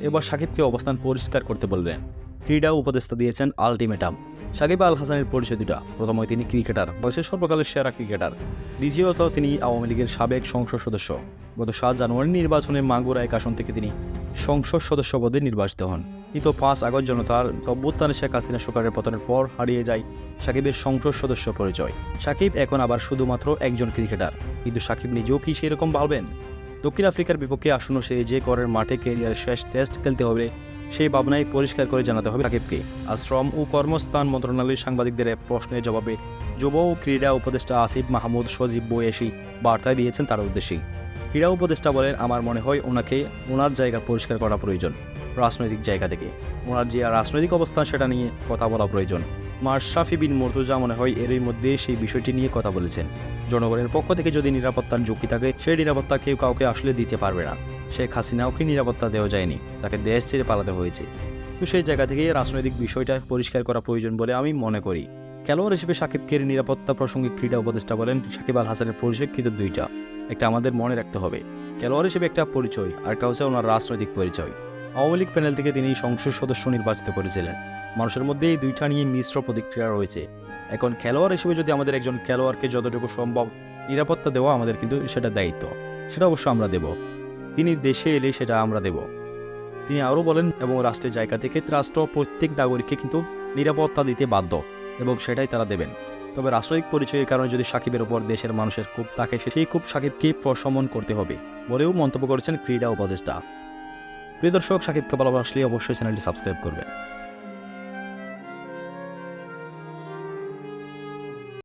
এবার সাকিবকে অবস্থান পরিষ্কার করতে বললেন ক্রীড়া উপদেষ্টা দিয়েছেন আলটিমেটাম। সাকিব আল হাসানের পরিচয় দুটা প্রথমত তিনি ক্রিকেটার বয়সের সর্বকালের সেরা ক্রিকেটার। দ্বিতীয়ত তিনি আওয়ামী লীগের সাবেক সংসদ সদস্য। গত সাত জানুয়ারি নির্বাচনে মাগুরা এক আসন থেকে তিনি সংসদ সদস্য পদে নির্বাচিত হন। কিন্তু পাঁচ আগস্ট জনতার অভ্যুত্থানে শেখ হাসিনা সরকারের পতনের পর হারিয়ে যায় সাকিবের সংসদ সদস্য পরিচয়। সাকিব এখন আবার শুধুমাত্র একজন ক্রিকেটার। কিন্তু সাকিব নিজেও কি সেরকম ভাববেন? দক্ষিণ আফ্রিকার বিপক্ষে আসন্ন সে যে করের মাঠে কেরিয়ারের শেষ টেস্ট খেলতে হবে, সেই ভাবনায় পরিষ্কার করে জানাতে হবে সাকিবকে আজ শ্রম ও কর্মস্থান মন্ত্রণালয়ের সাংবাদিকদের এক প্রশ্নের জবাবে যুব ও ক্রীড়া উপদেষ্টা আসিফ মাহমুদ সজীব বয়েসি বার্তায় দিয়েছেন তার উদ্দেশ্যে ক্রীড়া উপদেষ্টা বলেন, আমার মনে হয় ওনাকে ওনার জায়গা পরিষ্কার করা প্রয়োজন, রাজনৈতিক জায়গা থেকে। ওনার যে রাজনৈতিক অবস্থান সেটা নিয়ে কথা বলা প্রয়োজন। মাশরাফি বিন মুর্তুজা মনে হয় এরই মধ্যে সেই বিষয়টি নিয়ে কথা বলেছেন। জনগণের পক্ষ থেকে যদি নিরাপত্তার ঝুঁকি থাকে, সেই নিরাপত্তা কেউ কাউকে আসলে দিতে পারবে না। শেখ হাসিনাওকে নিরাপত্তা দেওয়া যায়নি, তাকে দেশ ছেড়ে পালাতে হয়েছে। তো সেই জায়গা থেকে রাজনৈতিক বিষয়টা পরিষ্কার করা প্রয়োজন বলে আমি মনে করি। খেলোয়াড় হিসেবে সাকিবকে নিরাপত্তা প্রসঙ্গে ক্রীড়া উপদেষ্টা বলেন, সাকিব আল হাসানের পরিচয় দুইটা। একটা আমাদের মনে রাখতে হবে। খেলোয়াড় হিসেবে একটা পরিচয়, আর একটা হচ্ছে ওনার রাজনৈতিক পরিচয়। আওয়ামী লীগ প্যানেল থেকে তিনি সংসদ সদস্য নির্বাচিত করেছিলেন। মানুষের মধ্যে এই দুইটা নিয়ে মিশ্র প্রতিক্রিয়া রয়েছে। এখন খেলোয়াড় হিসেবে যদি আমাদের একজন খেলোয়াড়কে যতটুকু সম্ভব নিরাপত্তা দেওয়া আমাদের কিন্তু সেটা দায়িত্ব। সেটা অবশ্য আমরা দেব। তিনি দেশে এলে সেটা আমরা দেব। তিনি আরও বলেন, এবং রাষ্ট্রের জায়গা থেকে রাষ্ট্র প্রত্যেক নাগরিককে কিন্তু নিরাপত্তা দিতে বাধ্য, এবং সেটাই তারা দেবেন। তবে রাষ্ট্রিক পরিচয়ের কারণে যদি সাকিবের উপর দেশের মানুষের খুব তাকে সেই খুব সাকিবকে প্রশমন করতে হবে। বলেও মন্তব্য করেছেন ক্রীড়া উপদেষ্টা। প্রিয় দর্শক সাকিবকে ভালোবাসলে অবশ্যই চ্যানেলটি সাবস্ক্রাইব করবেন।